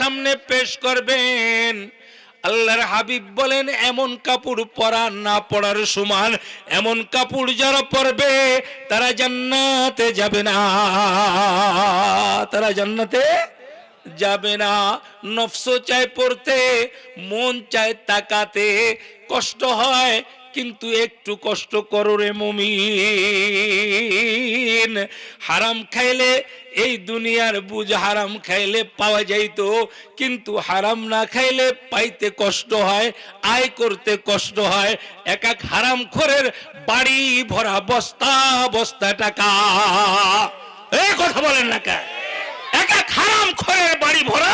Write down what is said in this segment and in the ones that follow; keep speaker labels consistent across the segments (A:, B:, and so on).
A: সামনে পেশ করবেন। আল্লাহর হাবিব বলেন, এমন কাপড় পরা না পড়ার সমান, এমন কাপড় যারা পরবে, তারা জান্নাতে যাবে না। তারা জান্নাতে যাবে না। নফস চায় পড়তে, মন চায় তাকাতে, কষ্ট হয় কিন্তু একটু কষ্ট করো রে মমিন। হারাম খাইলে এই দুনিয়ার বুঝ হারাম খাইলে পাওয়া যাইতো, কিন্তু হারাম না খাইলে পাইতে কষ্ট হয়, আয় করতে কষ্ট হয়। এক এক হারাম খোরের বাড়ি ভরা বস্তা বস্তা টাকা। এই কথা বলেন না এক এক হারাম খোরের বাড়ি ভরা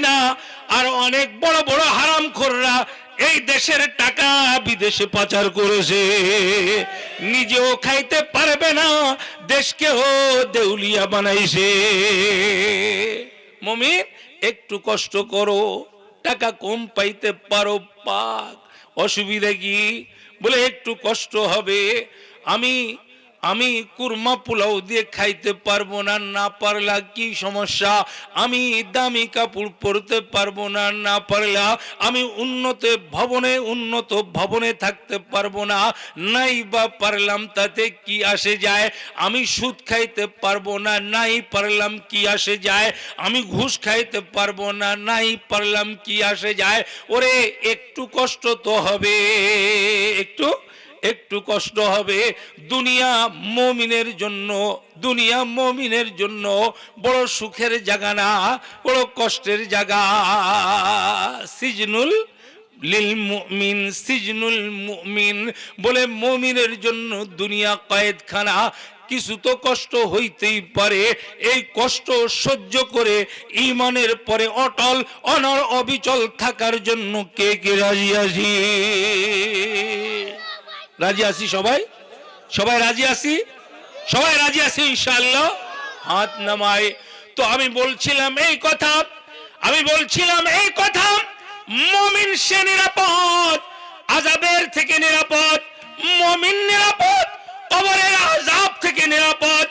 A: না। আর অনেক বড় বড় হারাম খোররা এই দেশের টাকা বিদেশে পাচার করেছে। নিজেও খাইতে পারবে না, দেশকেও দেউলিয়া বানাইছে। মমিন, একটু কষ্ট করো, টাকা কম পাইতে পারো পাক। অসুবিধা কি? বলে একটু কষ্ট হবে। আমি আমি কুরমা পোলাও দিয়ে খাইতে পারব না না পারলা কি সমস্যা? আমি দামি কাপড় পরতে পারব না না পারলা। আমি উন্নত ভবনে উন্নত ভবনে থাকতে পারব না, নাই বা পারলাম তাতে কি আসে যায়? আমি সুদ খাইতে পারব না, নাই পারলাম কি আসে যায়? আমি ঘুষ খাইতে পারব না, নাই পারলাম কি আসে যায়? ওরে, একটু কষ্ট তো হবে। একটু একটু কষ্ট হবে। দুনিয়া মমিনের জন্য, দুনিয়া মমিনের জন্য বড় সুখের জায়গা না, বড় কষ্টের জায়গা। সিজনুল লিল মুমিন, সিজনুল মুমিন বলে মমিনের জন্য দুনিয়া কয়েদখানা। কিছু তো কষ্ট হইতেই পারে। এই কষ্ট সহ্য করে ইমানের পরে অটল, অনর, অবিচল থাকার জন্য কে কে রাজি রাজি আছি সবাই? সবাই রাজি আছি? সবাই রাজি আছি ইনশাআল্লাহ। হাত নামায় তো আমি বলছিলাম এই কথা, আমি বলছিলাম এই কথা, মমিন সে নিরাপদ, আজাবের থেকে নিরাপদ, মমিন নিরাপদ, কবরের আজাব থেকে নিরাপদ,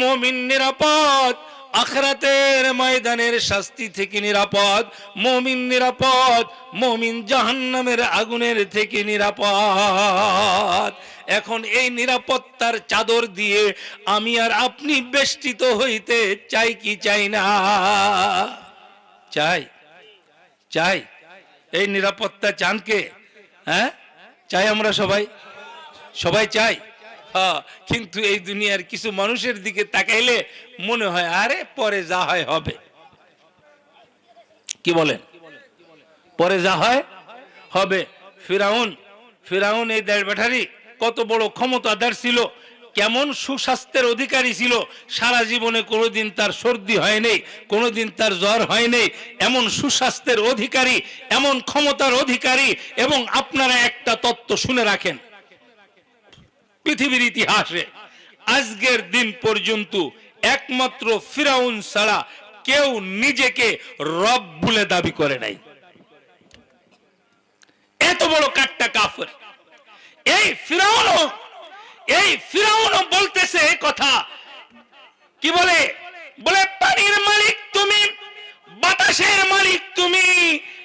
A: মমিন নিরাপদ। আখরাতের ময়দানের শাস্তি থেকে নিরাপদ, মমিন নিরাপদ, মমিন জাহান্নামের আগুনের থেকে নিরাপদ। এখন এই নিরাপত্তার চাদর দিয়ে আমি আর আপনি বেষ্টিত হইতে চাই কি চাই না? চাই। চাই। এই নিরাপত্তা চানকে হ্যাঁ? চাই আমরা সবাই? সবাই চাই? হ্যাঁ, কিন্তু এই দুনিয়ার কিছু মানুষের দিকে তাকাইলে মনে হয় আরে পরে যা হয় হবে। কি বলেন? পরে যা হয় হবে। ফিরাউন ফিরাউন এই দেড় ব্যাটারি কত বড় ক্ষমতাদার ছিল কেমন সুস্বাস্থ্যের অধিকারী ছিল সারা জীবনে কোনোদিন তার সর্দি হয় হয়নি কোনোদিন তার জ্বর হয়নি এমন সুস্বাস্থ্যের অধিকারী এমন ক্ষমতার অধিকারী এবং আপনারা একটা তত্ত্ব শুনে রাখেন। পৃথিবীর ইতিহাসে। আজকের দিন পর্যন্ত একমাত্র ফিরাউন ছাড়া কেউ নিজেকে রব বলে দাবি করে নাই। এত বড় কাটটা কাফের। এই ফিরাউন এই ফিরাউন বলতেছে এই কথা। কি বলে? বলে, পানির মালিক তুমি, বাতাসের মালিক তুমি,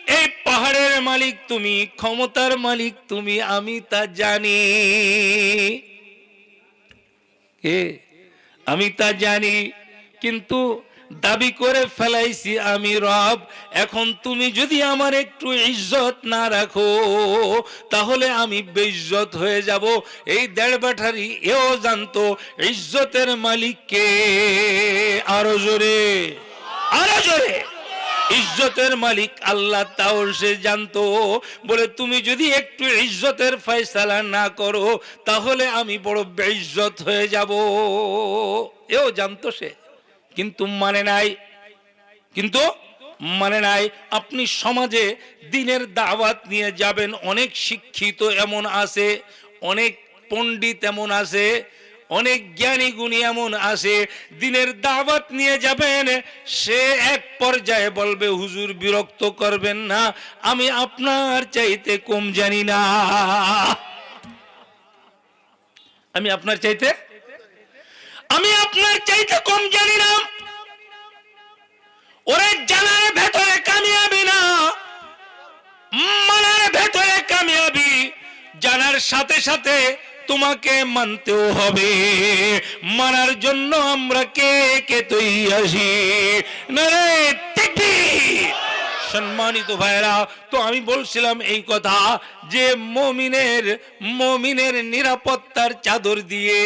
A: এই পাহাড়ের মালিক তুমি, ক্ষমতার মালিক তুমি, আমি তা জানি। কে আমি তা জানি, কিন্তু দাবি করে ফেলাইছি আমি রব, এখন তুমি যদি আমার একটু ইজ্জত না রাখো, তাহলে আমি বেইজ্জত হয়ে যাব। এই দেড় ব্যাটারি এও জানতো, ইজ্জতের মালিককে আরও জোরে আরও জোরে। ইজ্জতের মালিক, আল্লাহ তাও সে জানতো। বলে, তুমি যদি একটু ইজ্জতের ফয়সালা না করো, তাহলে আমি বড় বেইজ্জত হয়ে যাব। এও জানতো সে। কিন্তু মানে নাই। কিন্তু মানে নাই। আপনি সমাজে দিনের দাওয়াত নিয়ে যাবেন, অনেক শিক্ষিত এমন আছে, অনেক পণ্ডিত এমন আছে অনেক জ্ঞানী গুণী এমন আছে, দিনের দাওয়াত নিয়ে যাবেন, সে এক পর্যায়ে বলবে, হুজুর, বিরক্ত করবেন না, আমি আপনার চাইতে কম জানি না। আমি আপনার চাইতে? আমি আপনার চাইতে কম জানি না। ওরে জানার ভেতরে কামিয়াবি না। মানার ভেতরে কামিয়াবি। জানার সাথে সাথে তোমাকে মানতেও হবে। মানার জন্য আমরা কে কে তৈরি আসি না সম্মানিত ভাইরা তো আমি বলছিলাম এই কথা যে মমিনের মমিনের নিরাপত্তার চাদর দিয়ে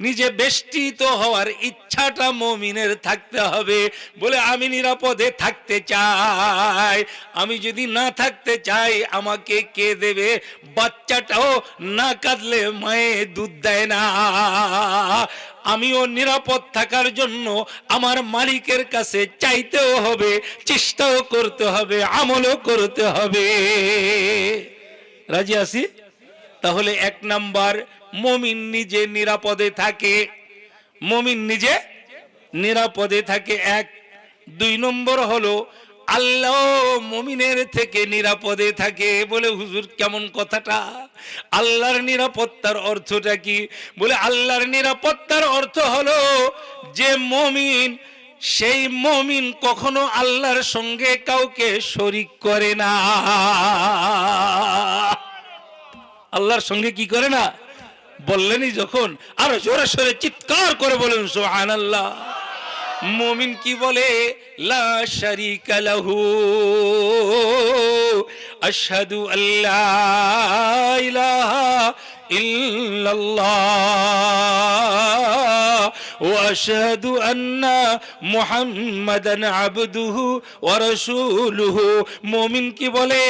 A: নিজে বেষ্টিত হওয়ার ইচ্ছাটা মমিনের থাকতে হবে। বলে, আমি নিরাপদে থাকতে চাই। আমি যদি না থাকতে চাই, আমাকে কে দেবে? বাচ্চাটাও না কাঁদলে মায়ে দুধ দেয় না। আমিও নিরাপদ থাকার জন্য আমার মালিকের কাছে চাইতেও হবে, চেষ্টাও করতে হবে, আমলও করতে হবে। রাজি আছি? তাহলে এক নাম্বার মমিন নিজে নিরাপদে থাকে। মমিন নিজে নিরাপদে থাকে। এক। দুই নম্বর হলো, আল্লাহ মমিনের থেকে নিরাপদে থাকে। বলে হুজুর, কেমন কথাটা? আল্লাহর নিরাপত্তার অর্থটা কি? বলে, আল্লাহর নিরাপত্তার অর্থ হলো যে মমিন, সেই মমিন কখনো আল্লাহর সঙ্গে কাউকে শরিক করে না। আল্লাহর সঙ্গে কি করে না? বললেনই যখন, আরও জোরে সোরে চিৎকার করে বলেন সোহান আল্লাহ মমিন কি বলে? লা শারিকা লাহু, আশহাদু আল্লাহ ইলাহা ইল্লাল্লাহ। واشهد ان محمدا عبده ورسوله মুমিন কি বলে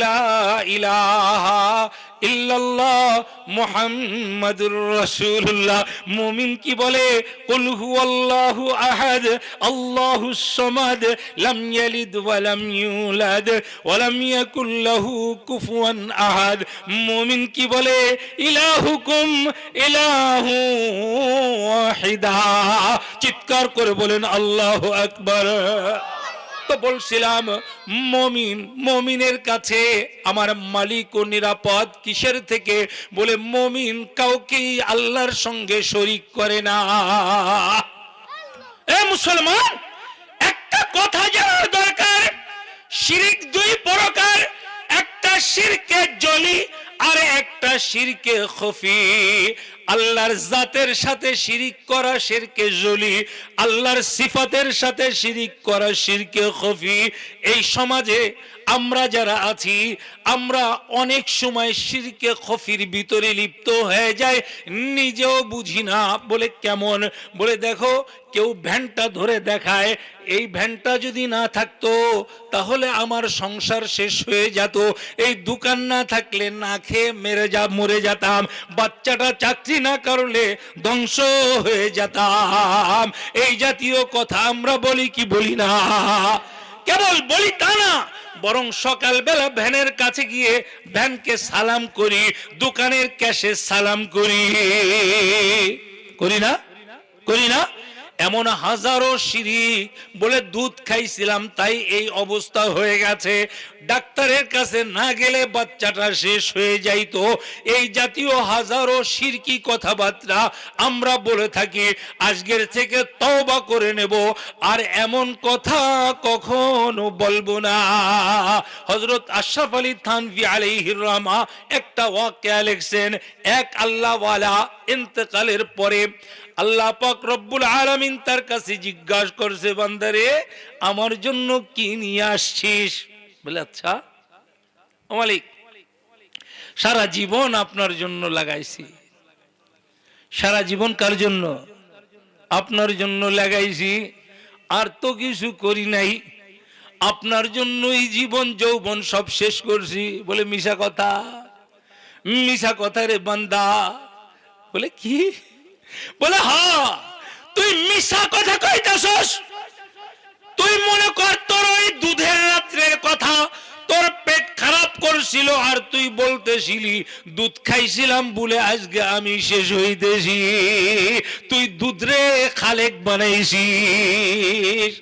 A: লা ইলাহা ইল্লাল্লাহ মুহাম্মাদুর রাসূলুল্লাহ মুমিন কি বলে কুল হুয়াল্লাহু আহাদ আল্লাহুস সামাদ লাম ইয়ালিদ ওয়া লাম ইউলাদ ওয়া লাম ইয়াকুল লাহু কুফুয়ান আহাদ মুমিন কি বলে ইলাহুকুম ইলাহু ওয়াহিদা চিৎকার করে বলেন, আল্লাহু আকবার। তো বলছিলাম, মমিন, মমিনের কাছে আমার মালিক ও নিরাপদ, কিসের থেকে? বলে, মমিন কাউকেই আল্লাহর সঙ্গে শরিক করে না। এ মুসলমান, একটা কথা জানার দরকার। শিরিক দুই প্রকার, একটা শিরকে জলি আর একটা শিরকে খফি। আল্লাহর জাতের সাথে শিরিক করা শিরকে জলি, আল্লাহর সিফাতের সাথে শিরিক করা শিরকে খফি। এই সমাজে আমরা যারা আছি, আমরা অনেক সময় শিরকে খফির ভিতরে লিপ্ত হয়ে যায় নিজেও বুঝি না বলে কেমন? বলে দেখো, কেউ ভ্যানটা ধরে দেখায়, এই ভ্যানটা যদি না থাকতো, তাহলে আমার সংসার শেষ হয়ে যেত। এই দোকান না থাকলে না খেয়ে মেরে যা, মরে যেতাম। বাচ্চাটা চাকরি না করলে ধ্বংস হয়ে যেতাম। এই জাতীয় কথা আমরা বলি কি বলি না। কেবল বলি তা না, বরং সকালবেলা ভ্যানের কাছে গিয়ে ভ্যানকে সালাম করি, দোকানের ক্যাশে সালাম করি। করি না? করি না? এমন হাজারো সিঁড়ি বলে দুধ খাইছিলাম, তাই এই অবস্থা হয়ে গেছে। ডাক্তারের কাছে না গেলে বাচ্চাটা শেষ হয়ে যাইতো। এই জাতীয় হাজারো সিরকি কথাবার্তা আমরা বলে থাকি, আজকের থেকে তওবা করে নেব। আর এমন কথা কখনো বলব না। হজরত আশরাফ আলী থানভি একটা ওয়াকিয়া লিখছেন, এক আল্লাহওয়ালা ইন্তেকালের পরে আল্লাহ পাক রব্বুল আলামিন তার কাছে জিজ্ঞাসা করছে, বান্দারে, আমার জন্য কি নিয়ে আসছিস? বলে আচ্ছা মালিক, সারা জীবন আপনার জন্য লাগাইছি। সারা জীবন কার জন্য? আপনার জন্য লাগাইছি। আর তো কিছু করি নাই। আপনার জন্যই জীবন যৌবন সব শেষ করছি। বলে, মিশা কথা মিশা কথা রে বান্দা। বলে, কি? বলে, হ, তুই মিশা কথা কইতাছস? তুই মনে কর তোর ওই দুধের রাত্রের কথা, তোর পেট খারাপ করছিল আর তুই বলতেছিলি, দুধ খাইছিলাম বলে আজকে আমি শেষ হইতেছি, তুই দুধরে খালেক বানাইছিস।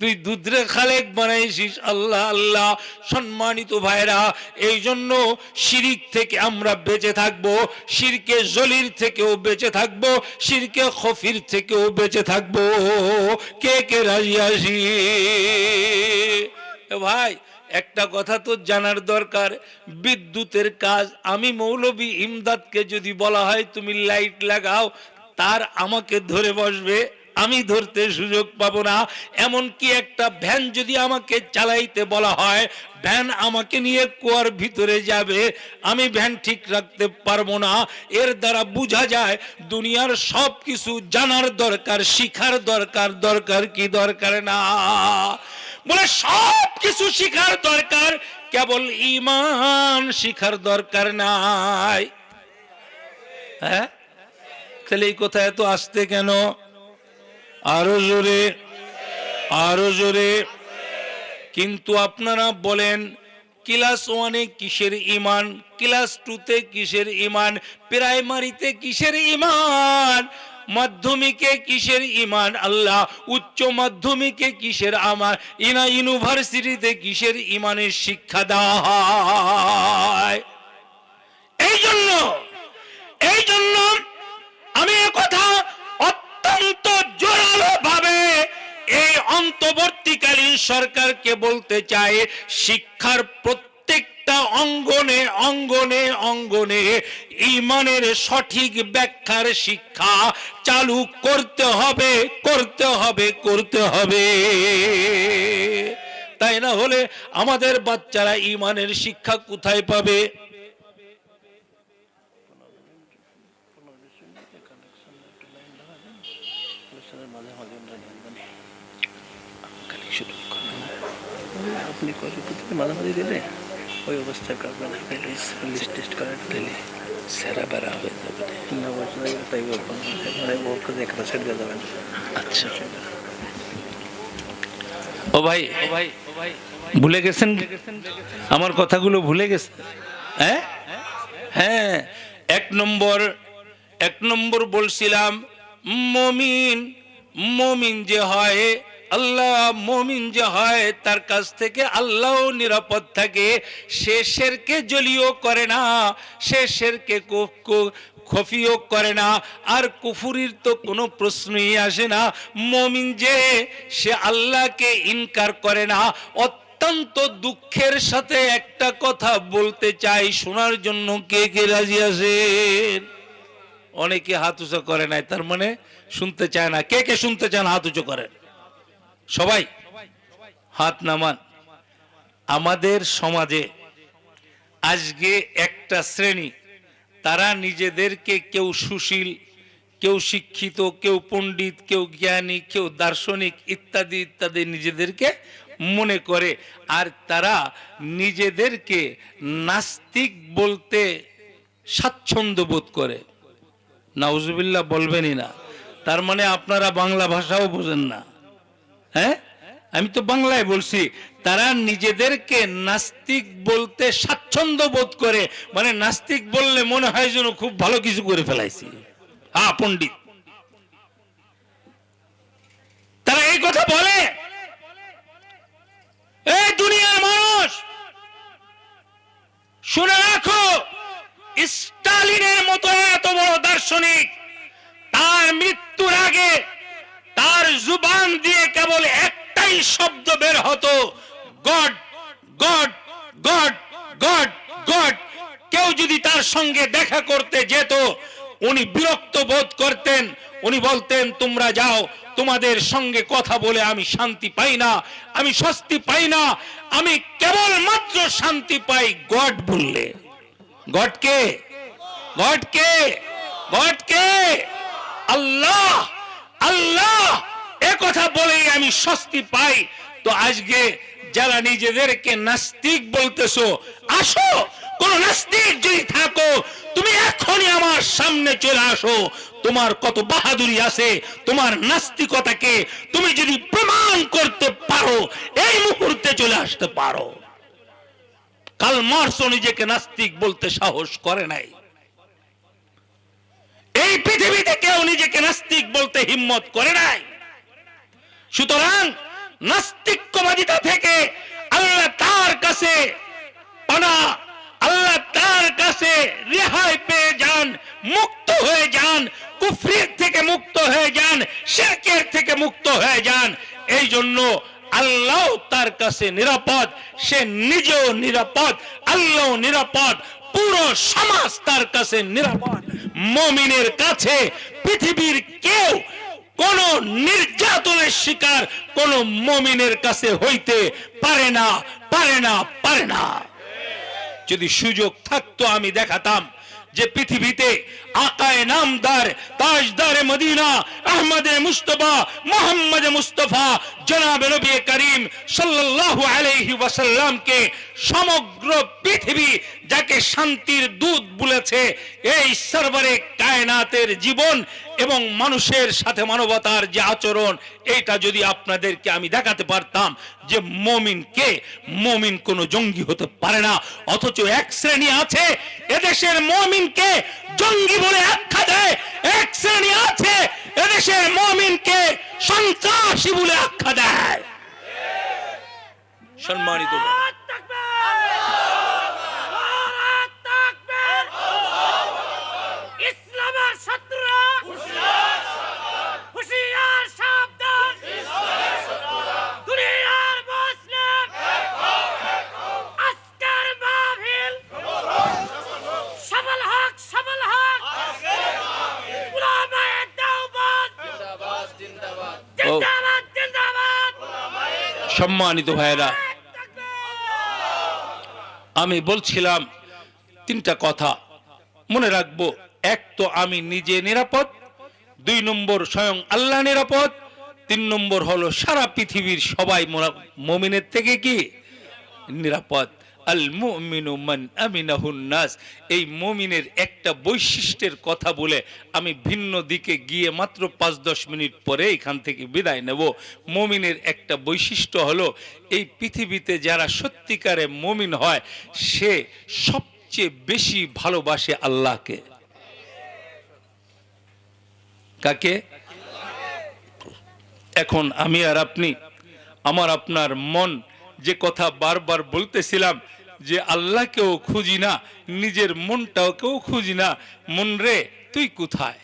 A: তুই দুধরে খালেক বানাইছিস, আল্লাহ আল্লাহ, সম্মানিত ভাইরা এই জন্য শিরিক থেকে আমরা বেঁচে থাকব, শিরকে জলির থেকেও বেঁচে থাকব, শিরকে খফির থেকেও বেঁচে থাকব। কে কে রাজি আসি ভাই, একটা কথা তো জানার দরকার, বিদ্যুতের কাজ আমি মৌলবী ইমদাদকে যদি বলা হয় তুমি লাইট লাগাও, তার আমাকে ধরে বসবে। আমি ধরতে সুযোগ পাবো না। এমন কি একটা ভ্যান যদি আমাকে চালাইতে বলা হয়, ভ্যান আমাকে নিয়ে কুয়ার ভিতরে যাবে। আমি ভ্যান ঠিক রাখতে পারব না। এর দ্বারা বোঝা যায়, দুনিয়ার সব কিছু জানার দরকার, শিখার দরকার দরকার কি দরকার না? বলে সব কিছু শিখার দরকার, কেবল ইমান শিখার দরকার নাই। হ্যাঁ? তাহলে এই কথা এত আসতে কেন? আরও জোরে আরও জোরে। কিন্তু আপনারা বলেন, ক্লাস ওয়ানে কিসের ইমান ক্লাস টুতে কিসের ইমান প্রাইমারিতে কিসের ইমান মাধ্যমিকে কিসের ইমান আল্লাহ, উচ্চ মাধ্যমিকে কিসের আমার ইনা ইউনিভার্সিটিতে কিসের ইমানের শিক্ষা দেওয়া হয় এই জন্য এই জন্য আমি কথা অত্যন্ত জোরালো ভাবে এই অন্তর্বর্তীকালীন সরকারকে বলতে চাই শিক্ষার প্রত্যেকটা অঙ্গনে অঙ্গনে অঙ্গনে ইমানের সঠিক ব্যাখ্যার শিক্ষা চালু করতে হবে করতে হবে করতে হবে। তাই না হলে আমাদের বাচ্চারা ইমানের শিক্ষা কোথায় পাবে?
B: আপনি করে প্রতিদিন মাঝে মাঝে দিলে ওই অবস্থায় করবেন লিস্ট টেস্ট করেন দিলে সেরা বেড়া হয়ে যাবে। না বলছে না, তাই মানে ওকে একটা সেট দিয়ে যাবেন আচ্ছা।
A: ও ভাই ও ভাই ভুলে গেছেন? আমার কথাগুলো ভুলে গেছেন? হ্যাঁ? হ্যাঁ এক নম্বর এক নম্বর বলছিলাম মমিন মমিন যে হয় আল্লাহ মমিন যে হয়, তার কাছ থেকে আল্লাহ নিরাপদ থাকে। সে শেরকে জলিও করে না, সে শেরকে খফিও করে না। আর কুফুরির তো কোনো প্রশ্নই আসে না। মমিন যে, সে আল্লাহকে ইনকার করে না। অত্যন্ত দুঃখের সাথে একটা কথা বলতে চাই, শোনার জন্য কে কে রাজি আছেন অনেকে হাত করে নাই, তার মানে শুনতে চায় না। কে কে শুনতে চান, হাত উঁচু করেন। সবাই হাত নামান। আমাদের সমাজে আজকে একটা শ্রেণি, তারা নিজেদেরকে কেউ সুশীল, কেউ শিক্ষিত, কেউ পণ্ডিত, কেউ জ্ঞানী, কেউ দার্শনিক ইত্যাদি ইত্যাদি নিজেদেরকে মনে করে। আর তারা নিজেদেরকে নাস্তিক বলতে স্বাচ্ছন্দ্য বোধ করে। নাউজুবিল্লাহ বলবেনই না। তার মানে আপনারা বাংলা ভাষাও বোঝেন না। হ্যাঁ? আমি তো বাংলায় বলছি, তারা নিজেদেরকে নাস্তিক বলতে স্বাচ্ছন্দ্য বোধ করে মানে নাস্তিক বললে মনে হয় যেন খুব ভালো কিছু করে ফেলাইছি। হ্যাঁ পণ্ডিত। তারা এই কথা বলে? এই দুনিয়ার মানুষ! শুনে রাখো, স্টালিনের মতো এত বড় দার্শনিক, তার মৃত্যুর আগে তার জুবান দিয়ে কেবল একটাই শব্দ বের হতো, God God God God God. কেউ যদি তার সঙ্গে দেখা করতে যেত, উনি বিরক্ত বোধ করতেন, উনি বলতেন, তোমরা যাও, তোমাদের সঙ্গে কথা বলে আমি শান্তি পাই না, আমি স্বস্তি পাই না, আমি কেবল মাত্র শান্তি পাই গড বললে। গড কে গড কে গড কে আল্লাহ! আল্লাহ, এ কথা বলেই আমি স্বস্তি পাই। তো আজকে যারা নিজেদেরকে নাস্তিক বলতেছো, আসো, কোন নাস্তিক যদি থাকো, তুমি এখনই আমার সামনে চলে আসো। তোমার কত বাহাদুরি আছে, তোমার নাস্তিকতাকে তুমি যদি প্রমাণ করতে পারো, এই মুহূর্তে চলে আসতে পারো। কাল মার্সও নিজেকে নাস্তিক বলতে সাহস করে নাই। এই পৃথিবীতে কেউ নিজেকে নাস্তিক বলতে হিম্মত করে নাই। সুতরাং নাস্তিক্যবাদিতা থেকে আল্লাহ তার কাছে পানা, আল্লাহ তার কাছে রেহাই পেয়ে যান, মুক্ত হয়ে যান, কুফরির থেকে মুক্ত হয়ে যান, শেরকের থেকে মুক্ত হয়ে যান। এই জন্য আল্লাহ তার কাছে নিরাপদ, সে নিজেও নিরাপদ, আল্লাহ নিরাপদ, পুরো সমাজ তার কাছে নিরাপদ। মমিনের কাছে পৃথিবীর কেউ কোন নির্যাতনের শিকার কোন মমিনের কাছে হইতে পারে না পারে না পারে না। যদি সুযোগ থাকতো আমি দেখাতাম। যে পৃথিবীতে আকায় নামদার তাজদারে মদিনা, আহমদে মুস্তফা, মোহাম্মদ মুস্তফা, জনাবে নবী করিম সাল্লাল্লাহু আলাইহি ওয়াসাল্লামকে সমগ্র পৃথিবী যাকে শান্তির দূত বলেছে, এই সরবরে কায়নাতের জীবন এবং মানুষের সাথে মানবতার যে আচরণ, এইটা যদি আপনাদেরকে আমি দেখাতে পারতাম যে মমিন কে, মমিন কোনো জঙ্গি হতে পারে না, অথচ এক শ্রেণি আছে, এদেশের মমিনকে জঙ্গি বলে আখ্যা দেয়। এক শ্রেণি আছে এদেশের মমিনকে সন্ত্রাসী বলে আখ্যা দেয়। সম্মানিত সম্মানিত ভাইরা আমি বলছিলাম তিনটা কথা। মনে রাখব, এক তো আমি নিজে নিরাপদ, দুই নম্বর স্বয়ং আল্লাহ নিরাপদ, তিন নম্বর হলো সারা পৃথিবীর সবাই মমিনের থেকে কি নিরাপদ? আল মুমিনু মান আমিনাহুন নাস। এই মুমিনের একটা বৈশিষ্ট্যের কথা বলে আমি ভিন্ন দিকে গিয়ে মাত্র পাঁচ দশ মিনিট পরে এখান থেকে বিদায় নেব। মুমিনের একটা বৈশিষ্ট্য হলো, এই পৃথিবীতে যারা সত্যিকারে মুমিন হয়, সে সবচেয়ে বেশি ভালোবাসে আল্লাহকে। কাকে? এখন আমি আর আপনি, আমার আপনার মন যে কথা বারবার বলতেছিলাম যে আল্লাহকেও খুঁজি না, নিজের মনটাও কেউ খুঁজি না। মন রে তুই কোথায়?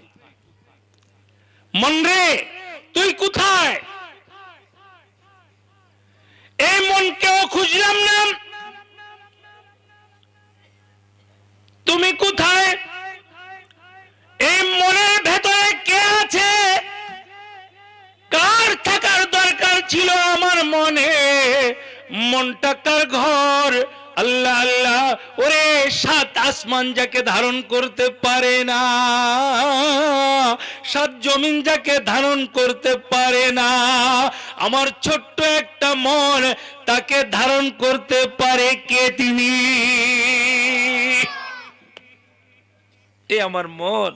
A: মন রে তুই কোথায়? এই মনকেও খুঁজলাম না। তুমি কোথায়? এই মনের ভেতরে কে আছে? কার থাকার দরকার ছিল আমার মনে? মনটা কার ঘর? আল্লাহ আল্লাহ, ওরে সাত আসমান যাকে ধারণ করতে পারে না, সাত জমিন যাকে ধারণ করতে পারে না, আমার ছোট্ট একটা মন তাকে ধারণ করতে পারে কে তিনি? এ আমার মন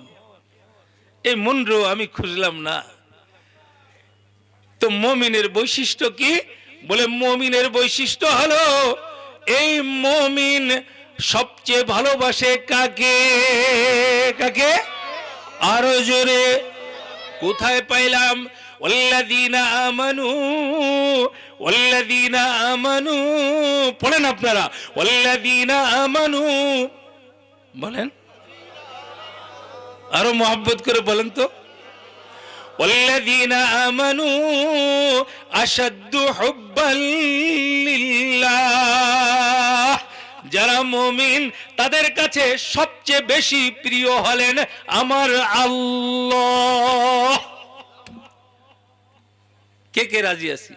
A: এই মনরও আমি খুঁজলাম না। তো মমিনের বৈশিষ্ট্য কি? বলে মমিনের বৈশিষ্ট্য হলো, এই মমিন সবচেয়ে ভালোবাসে কাকে? কাকে? আরও জোরে, কোথায় পাইলাম? আমানু আমানু, পড়েন আপনারা আমানু। বলেন, আরও মোহাব্বত করে বলেন তো। والذين آمنوا أشد حبا لله যারা মুমিন তাদের কাছে সবচেয়ে বেশি প্রিয় হলেন আমার আল্লাহ কে কে রাজি আছি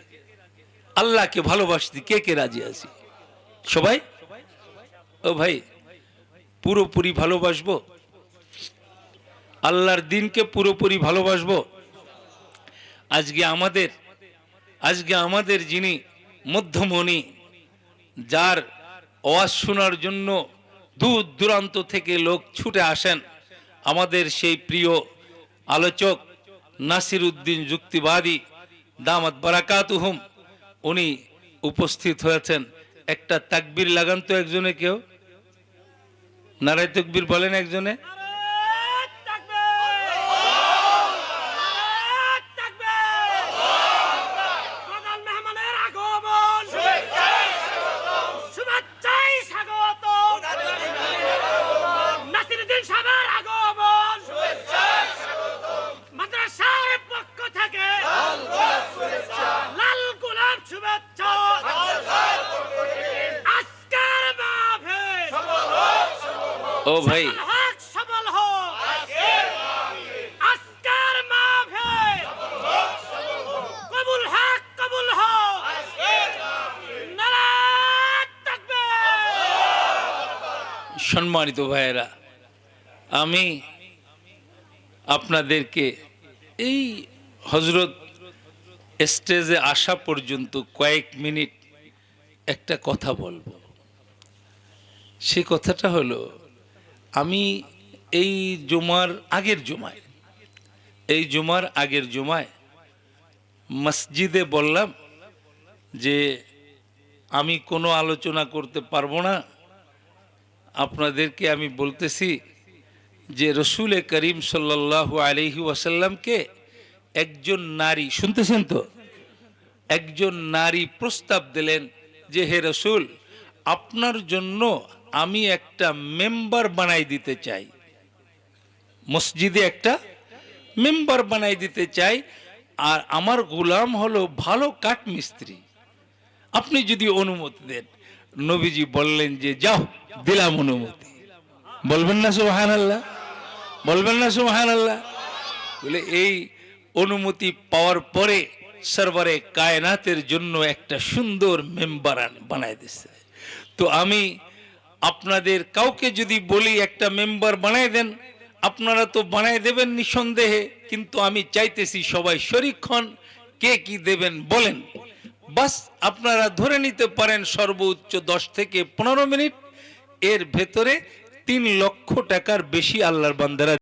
A: আল্লাহকে ভালোবাসতি কে কে রাজি আছি সবাই ও ভাই পুরোপুরি ভালোবাসবো আল্লাহর দিনকে পুরোপুরি ভালোবাসবো আজকে আমাদের আজকে আমাদের যিনি মধ্যমণি, যার আওয়াজ শোনার জন্য দূর দূরান্ত থেকে লোক ছুটে আসেন, আমাদের সেই প্রিয় আলোচক নাসির উদ্দিন যুক্তিবাদী দামাত বারাকাতুহুম, উনি উপস্থিত হয়েছেন। একটা তাকবির লাগান তো একজনে কেউ? নারায় তকবির বলেন একজনে? ও ভাই।
C: হক সফল হোক। আজকের মাহফিল। কবুল হক কবুল হোক।
A: সম্মানিত ভাইয়েরা আমি আপনাদেরকে এই হজরত স্টেজে আসা পর্যন্ত কয়েক মিনিট একটা কথা বলব। সে কথাটা হলো আমি এই জুমার আগের জুমায়, এই জুমার আগের জুমায় মসজিদে বললাম যে আমি কোনো আলোচনা করতে পারব না। আপনাদেরকে আমি বলতেছি যে রসুল করিম সাল্লাহ আলহি ওয়াসাল্লামকে একজন নারী, শুনতেছেন তো? একজন নারী প্রস্তাব দিলেন যে, হে রসুল, আপনার জন্য আমি একটা মেম্বার বানাই দিতে চাই। মসজিদে একটা মেম্বার বানাই দিতে চাই, আর আমার গোলাম হলো ভালো কাঠ মিস্ত্রি আপনি যদি অনুমতি দেন, নবীজি বললেন যে, যাও, দিলাম অনুমতি। বলবেন না সুহান আল্লাহ বলবেন না সুহান আল্লাহ বলে, এই অনুমতি পাওয়ার পরে সরবরে কায়নাতের জন্য একটা সুন্দর মেম্বার বানায় দিচ্ছে তো আমি আপনাদের কাউকে যদি বলি একটা মেম্বার বানায় দেন, আপনারা তো বানায় দেবেন নিঃসন্দেহে, কিন্তু আমি চাইতেছি সবাই শরিক্ষণ কে কি দেবেন বলেন। বাস, আপনারা ধরে নিতে পারেন সর্বোচ্চ দশ থেকে পনেরো মিনিট, এর ভেতরে তিন লক্ষ টাকার বেশি আল্লাহর বান্দারা